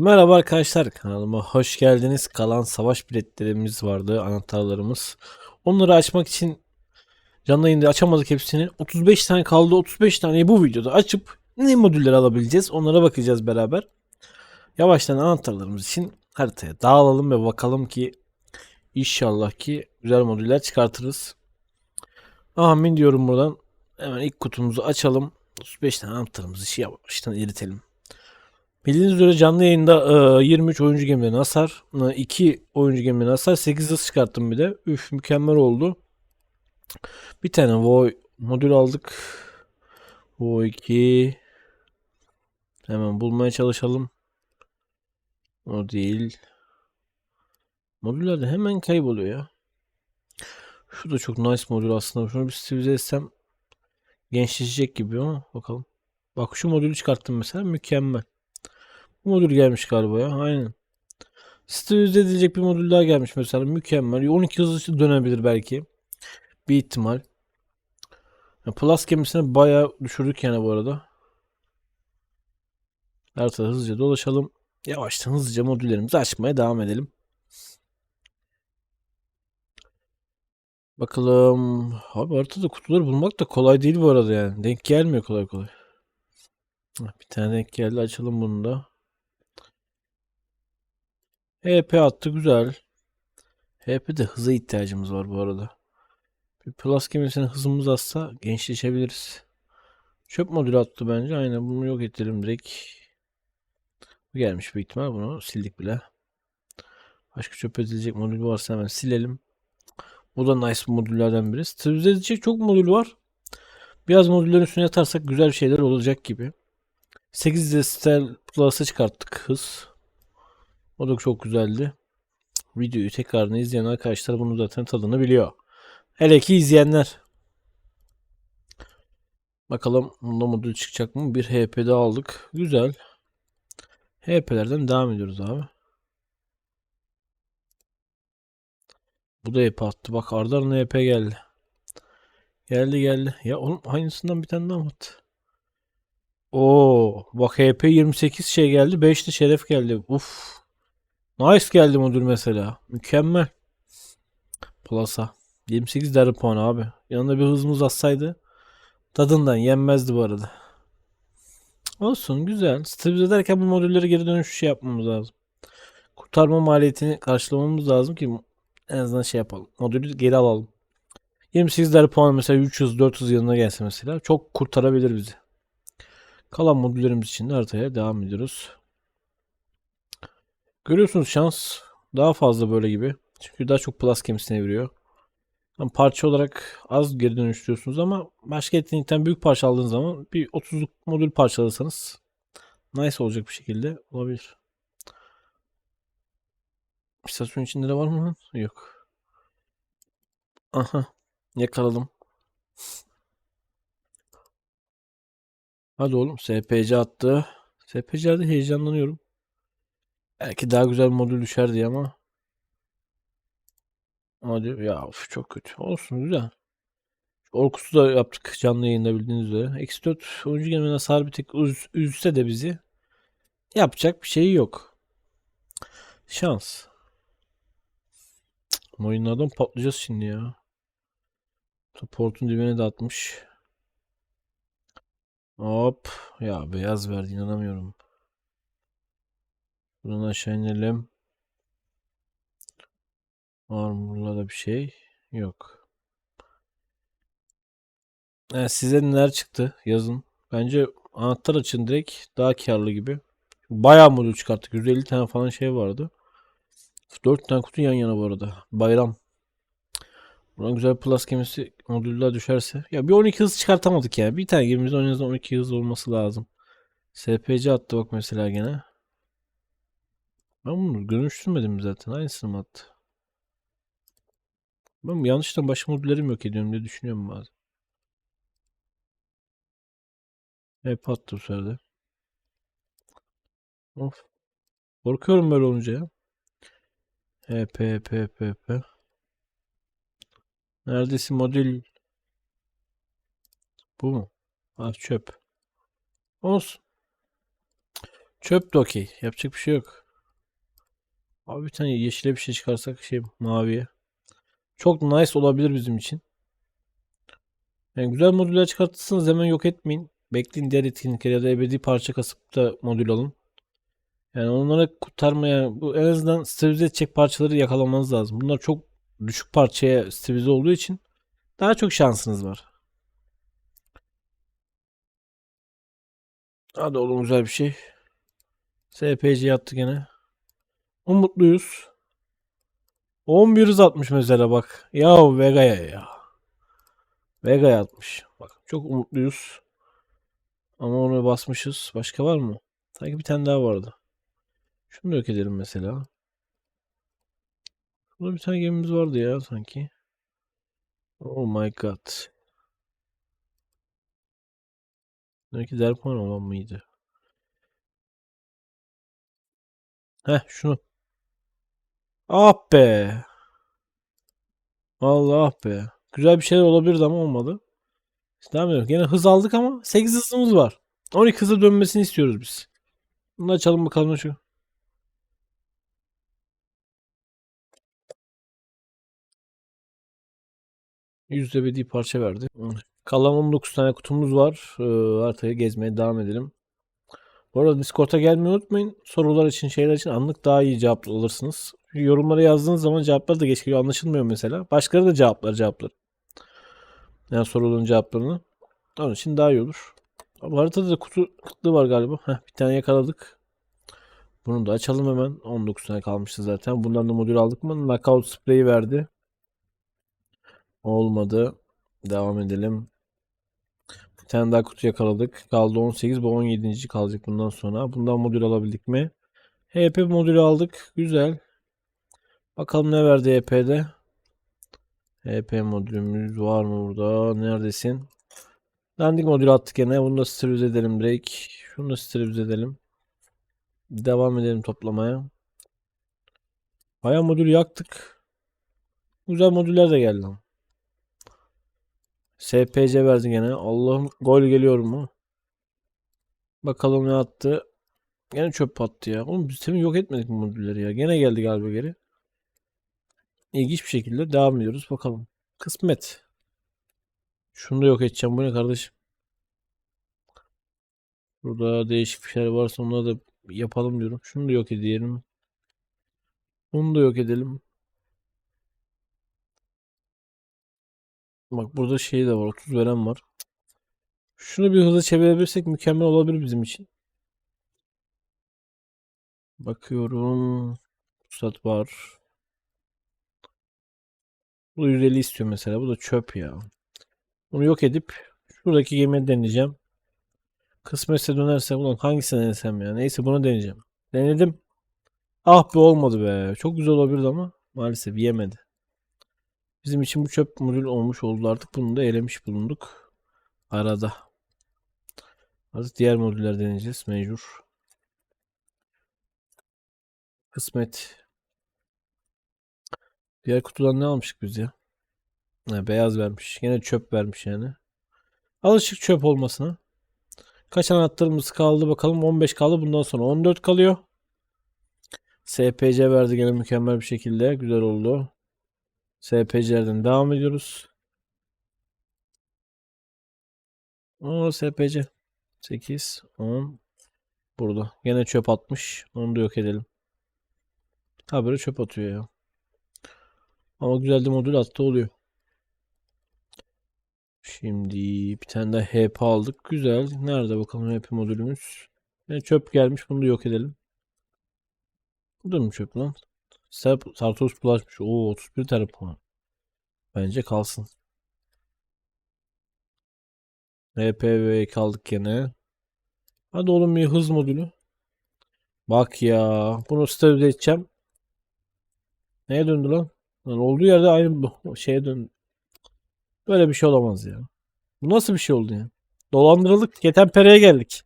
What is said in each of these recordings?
Merhaba arkadaşlar kanalıma hoş geldiniz. Kalan savaş biletlerimiz vardı, anahtarlarımız. Onları açmak için canlı yayında açamadık hepsini. 35 tane kaldı. 35 taneyi bu videoda açıp ne modüller alabileceğiz onlara bakacağız beraber. Yavaştan anahtarlarımız için haritaya dağılalım ve bakalım ki inşallah ki güzel modüller çıkartırız. Amin diyorum buradan. Hemen ilk kutumuzu açalım. 35 tane anahtarımızı şey yavaştan eritelim. Bildiğiniz üzere canlı yayında e, 23 oyuncu gemiden hasar, 2 oyuncu gemiden hasar, 8 hız çıkarttım bir de. Üf mükemmel oldu. Bir tane Voy modül aldık. Voy 2 hemen bulmaya çalışalım. O değil. Modüller de hemen kayboluyor ya. Şu da çok nice modül aslında. Şunu bir stilize etsem gençleşecek gibi ama bakalım. Bak şu modülü çıkarttım mesela mükemmel. Modül gelmiş galiba ya. Aynen. Stilize edilecek bir modül daha gelmiş mesela. Mükemmel. 12 hızlı dönebilir belki. Bir ihtimal. Plus gemisini bayağı düşürdük yani bu arada. Haritada hızlıca dolaşalım. Yavaştan hızlıca modüllerimizi açmaya devam edelim. Bakalım. Abi haritada kutuları bulmak da kolay değil bu arada yani. Denk gelmiyor kolay kolay. Bir tane denk geldi. Açalım bunu da. HP attı güzel. HP'de hıza ihtiyacımız var bu arada. Bir plus gemisine hızımız azsa gençleşebiliriz. Çöp modülü attı bence. Aynen bunu yok edelim direkt. Bu gelmiş bir ihtimal. Bunu sildik bile. Başka çöp edilecek modül varsa hemen silelim. Bu da nice modüllerden biri. Stabilize edecek çok modül var. Biraz modüllerin üstüne yatarsak güzel şeyler olacak gibi. 8 de Stel Plus'a çıkarttık hız. O da çok güzeldi. Videoyu tekrarını izleyen arkadaşlar bunu zaten tadını biliyor. Hele ki izleyenler. Bakalım bunda modül çıkacak mı? Bir HP daha aldık. Güzel. HP'lerden devam ediyoruz abi. Bu da HP attı. Bak arda ardına HP geldi. Geldi geldi. Ya oğlum aynısından bir tane daha attı? Oo, bak HP 28 şey geldi. 5 de şeref geldi. Uf. Nice geldi modül mesela. Mükemmel. Plus'a. 28 değerli puan abi. Yanında bir hızımız atsaydı tadından yenmezdi bu arada. Olsun güzel. Stabilize ederken bu modülleri geri dönüş şey yapmamız lazım. Kurtarma maliyetini karşılamamız lazım ki en azından şey yapalım. Modülü geri alalım. 28 değerli puan mesela 3 hız 4 hız yanına gelse mesela çok kurtarabilir bizi. Kalan modüllerimiz için de haritaya devam ediyoruz. Görüyorsunuz şans daha fazla böyle gibi. Çünkü daha çok plus gemisine veriyor. Yani parça olarak az geri dönüştürüyorsunuz ama başka etkinlikten büyük parça aldığınız zaman bir 30'luk modül parçalasanız nice olacak bir şekilde olabilir. İstasyon içinde de var mı lan? Yok. Aha. Yakaladım. Hadi oğlum. SPC attı. SPC'de heyecanlanıyorum. Belki daha güzel modül düşer diye ama. Hadi ya of, çok kötü. Olsun güzel. Orkus'u da yaptık canlı yayında bildiğiniz üzere. Eksi 4 oyuncu gemine hasar bir tek üz, üzse de bizi yapacak bir şey yok. Şans. Oyunlardan patlayacağız şimdi ya. Portun dibine de atmış. Hop. Ya beyaz verdi inanamıyorum. Buradan aşağı inelim. Burada da bir şey? Yok. Yani size neler çıktı yazın. Bence anahtar açın direkt daha karlı gibi. Bayağı modül çıkarttık. 150 tane falan şey vardı. 4 tane kutu yan yana bu arada. Bayram. Buna güzel plus gemisi modüller düşerse. Ya bir 12 hız çıkartamadık ya. Bir tane gemimizde en azından 12 hız olması lazım. SPC attı bak mesela gene. Ben bunu dönüştürmedim zaten. Aynısını mı attı? Ben yanlıştan başka modüllerim yok ediyorum diye düşünüyorum bazen. Hep attı bu sırada. Of. Korkuyorum böyle olunca ya. HP, HP, HP, HP. Neredesin modül? Bu mu? Ah çöp. Olsun. Çöp de okey. Yapacak bir şey yok. Abi bir tane yeşile bir şey çıkarsak şey maviye. Çok nice olabilir bizim için. Yani güzel modüller çıkartırsanız hemen yok etmeyin. Bekleyin diğer etkinlikleri ya da ebedi parça kasıp da modül alın. Yani onlara kurtarmaya bu en azından stabilize edecek parçaları yakalamanız lazım. Bunlar çok düşük parçaya stabilize olduğu için daha çok şansınız var. Hadi oğlum güzel bir şey. SPC yattı gene. Umutluyuz. 11 hız atmış mesela bak. Ya Vega'ya ya. Vega'ya atmış. Bak çok umutluyuz. Ama onu basmışız. Başka var mı? Sanki bir tane daha vardı. Şunu da yok edelim mesela. Burada bir tane gemimiz vardı ya sanki. Oh my god. Belki Derpan olan mıydı? Heh şunu. Ah be. Allah ah be. Güzel bir şeyler olabilirdi ama olmadı. Devam ediyoruz. Yine hız aldık ama 8 hızımız var. 12 hıza dönmesini istiyoruz biz. Bunu açalım bakalım şu. Yüzde bir parça verdi. Kalan 19 tane kutumuz var. Ee, haritayı gezmeye devam edelim. Bu arada Discord'a gelmeyi unutmayın. Sorular için, şeyler için anlık daha iyi cevap alırsınız. Yorumlara yazdığınız zaman cevaplar da geç geliyor. Anlaşılmıyor mesela. Başkaları da cevaplar cevaplar. Yani soruların cevaplarını. Onun için daha iyi olur. Bu haritada da kutu kıtlığı var galiba. Heh, bir tane yakaladık. Bunu da açalım hemen. 19 tane kalmıştı zaten. Bundan da modül aldık mı? Knockout spreyi verdi. Olmadı. Devam edelim. Bir tane daha kutu yakaladık. Kaldı 18. Bu 17. kalacak bundan sonra. Bundan modül alabildik mi? HP modülü aldık. Güzel. Bakalım ne verdi HP'de. HP modülümüz var mı burada? Neredesin? Dandik modülü attık yine. Bunu da sterilize edelim direkt. Şunu da sterilize edelim. Devam edelim toplamaya. Bayağı modülü yaktık. Güzel modüller de geldi. SPC verdi gene. Allah'ım gol geliyor mu? Bakalım ne attı. Gene çöp attı ya. Oğlum biz yok etmedik mi modülleri ya? Gene geldi galiba geri. İlginç bir şekilde devam ediyoruz. Bakalım. Kısmet. Şunu da yok edeceğim. Bu ne kardeşim? Burada değişik bir şeyler varsa onları da yapalım diyorum. Şunu da yok edelim. Bunu da yok edelim. Bak burada şey de var. 30 veren var. Şunu bir hızlı çevirebilirsek mükemmel olabilir bizim için. Bakıyorum. Pusat var. Bu 150 istiyor mesela. Bu da çöp ya. Bunu yok edip şuradaki gemiyi deneyeceğim. Kısmetse dönerse ulan hangisini denesem ya. Neyse bunu deneyeceğim. Denedim. Ah be olmadı be. Çok güzel olabilirdi ama maalesef yemedi. Bizim için bu çöp modül olmuş oldu artık. Bunu da elemiş bulunduk. Arada. Artık diğer modüller deneyeceğiz. Mecbur. Kısmet. Diğer kutudan ne almıştık biz ya? Ha, beyaz vermiş. Yine çöp vermiş yani. Alışık çöp olmasına. Kaç anahtarımız kaldı bakalım. 15 kaldı. Bundan sonra 14 kalıyor. SPC verdi gene mükemmel bir şekilde. Güzel oldu. SPC'lerden devam ediyoruz. O SPC. 8, 10. Burada. Gene çöp atmış. Onu da yok edelim. Haberi çöp atıyor ya. Ama güzel de modül attı oluyor. Şimdi bir tane de HP aldık. Güzel. Nerede bakalım HP modülümüz? Yani çöp gelmiş. Bunu da yok edelim. Bu da mı çöp lan? Sartos bulaşmış. Oo 31 tane puan. Bence kalsın. RPV kaldık yine. Hadi oğlum bir hız modülü. Bak ya. Bunu stabilize edeceğim. Neye döndü lan? Lan olduğu yerde aynı şeye döndü. Böyle bir şey olamaz ya. Bu nasıl bir şey oldu ya? Dolandırıldık. Ketenpere'ye geldik.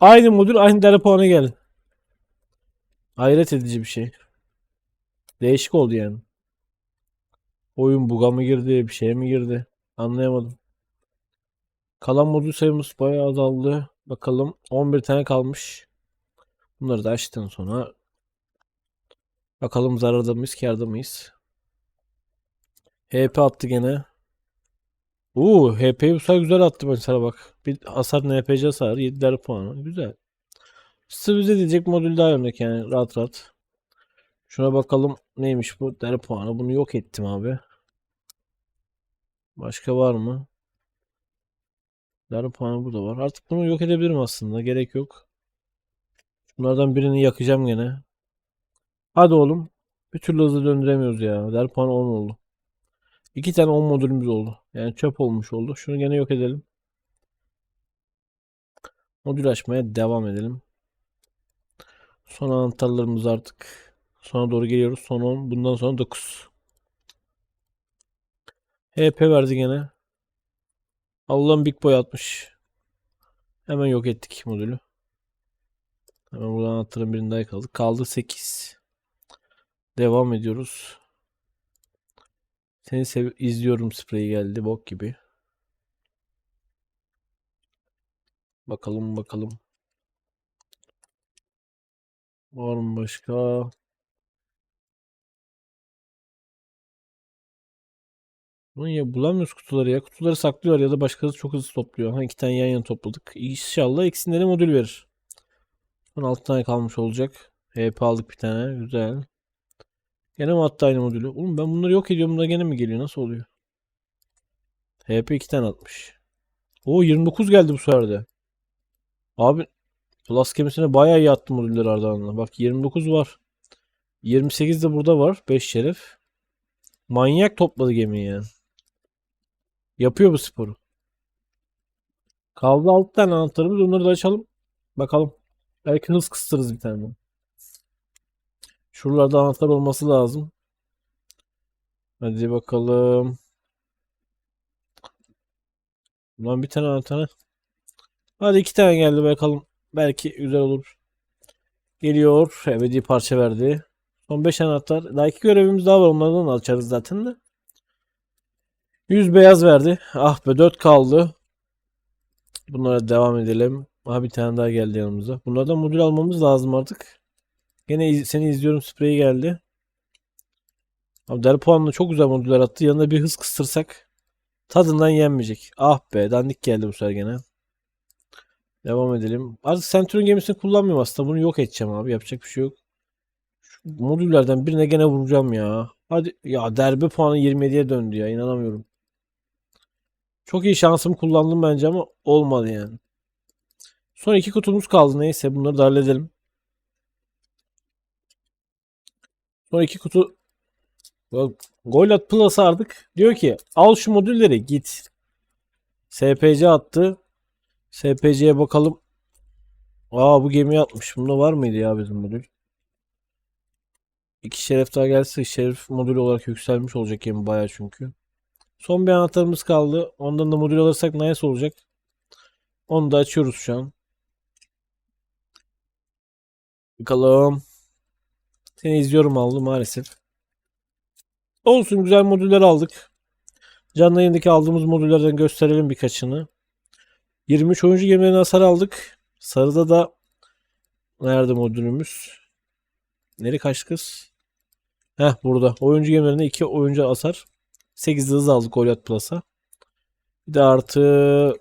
Aynı modül aynı puanı geldi. Hayret edici bir şey. Değişik oldu yani. Oyun buga mı girdi, bir şeye mi girdi? Anlayamadım. Kalan modül sayımız bayağı azaldı. Bakalım 11 tane kalmış. Bunları da açtıktan sonra bakalım zararda mıyız, kârda mıyız? HP attı gene. Oo, HP'yi bu sefer güzel attı mesela bak. Bir hasar NPC hasarı 7'ler puanı. Güzel. Size diyecek modül daha örnek yani rahat rahat. Şuna bakalım neymiş bu deri puanı. Bunu yok ettim abi. Başka var mı? Deri puanı burada var. Artık bunu yok edebilirim aslında. Gerek yok. Bunlardan birini yakacağım gene. Hadi oğlum. Bir türlü hızlı döndüremiyoruz ya. Deri puanı 10 oldu. İki tane 10 modülümüz oldu. Yani çöp olmuş oldu. Şunu gene yok edelim. Modül açmaya devam edelim. Son anahtarlarımız artık sona doğru geliyoruz. Son 10. Bundan sonra 9. HP verdi gene. Allah'ın Big Boy atmış. Hemen yok ettik modülü. Hemen buradan anahtarın birinde kaldı. Kaldı 8. Devam ediyoruz. Seni sev izliyorum spreyi geldi bok gibi. Bakalım bakalım. Var mı başka? Ulan ya bulamıyoruz kutuları ya. Kutuları saklıyor ya da başkası çok hızlı topluyor. Ha iki tane yan yana topladık. İnşallah ikisinde de modül verir. Son 6 tane kalmış olacak. HP aldık bir tane. Güzel. Gene mi attı aynı modülü? Oğlum ben bunları yok ediyorum. Bunlar gene mi geliyor? Nasıl oluyor? HP 2 tane atmış. O 29 geldi bu sefer de. Abi Plus gemisine bayağı iyi attım modüller ardağında. Bak 29 var. 28 de burada var. 5 şeref. Manyak topladı gemiyi yani. Yapıyor bu sporu. Kaldı 6 tane anahtarımız. Onları da açalım. Bakalım. Belki hız kıstırırız bir tane. Şuralarda anahtar olması lazım. Hadi bakalım. Lan bir tane anahtar. Hadi iki tane geldi bakalım. Belki güzel olur. Geliyor. Ebedi parça verdi. Son 5 anahtar. Daha iki görevimiz daha var. Onlardan da açarız zaten de. 100 beyaz verdi. Ah be 4 kaldı. Bunlara devam edelim. Aha bir tane daha geldi yanımıza. Bunlardan modül almamız lazım artık. Gene iz- seni izliyorum spreyi geldi. Abi der puanla çok güzel modüller attı. Yanında bir hız kıstırsak tadından yenmeyecek. Ah be dandik geldi bu sefer gene. Devam edelim. Artık Centurion gemisini kullanmıyorum aslında. Bunu yok edeceğim abi. Yapacak bir şey yok. Şu modüllerden birine gene vuracağım ya. Hadi ya derbe puanı 27'ye döndü ya. İnanamıyorum. Çok iyi şansımı kullandım bence ama olmadı yani. Son iki kutumuz kaldı. Neyse bunları da halledelim. Son iki kutu Goylat Plus artık diyor ki al şu modülleri git. SPC attı. SPC'ye bakalım. Aa bu gemi atmış. Bunda var mıydı ya bizim modül? İki şeref daha gelse şeref modülü olarak yükselmiş olacak gemi bayağı çünkü. Son bir anahtarımız kaldı. Ondan da modül alırsak nice olacak. Onu da açıyoruz şu an. Bakalım. Seni izliyorum aldı maalesef. Olsun güzel modüller aldık. Canlı yayındaki aldığımız modüllerden gösterelim birkaçını. 23 oyuncu gemilerine hasar aldık. Sarıda da nerede modülümüz? Nereye kaçtı kız? Heh burada. Oyuncu gemilerine 2 oyuncu hasar. 8 hız aldık Goliath Plus'a. Bir de artı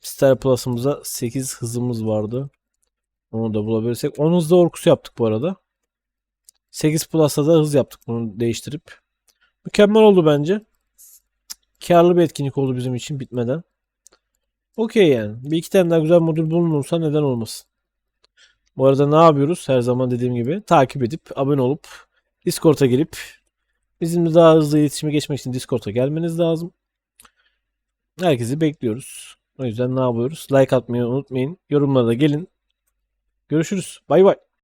Star Plus'ımıza 8 hızımız vardı. Onu da bulabilirsek. 10 hızda orkusu yaptık bu arada. 8 Plus'a da hız yaptık bunu değiştirip. Mükemmel oldu bence. Karlı bir etkinlik oldu bizim için bitmeden. Okey yani. Bir iki tane daha güzel modül bulunursa neden olmasın. Bu arada ne yapıyoruz? Her zaman dediğim gibi takip edip abone olup Discord'a gelip bizimle daha hızlı iletişime geçmek için Discord'a gelmeniz lazım. Herkesi bekliyoruz. O yüzden ne yapıyoruz? Like atmayı unutmayın. Yorumlara da gelin. Görüşürüz. Bay bay.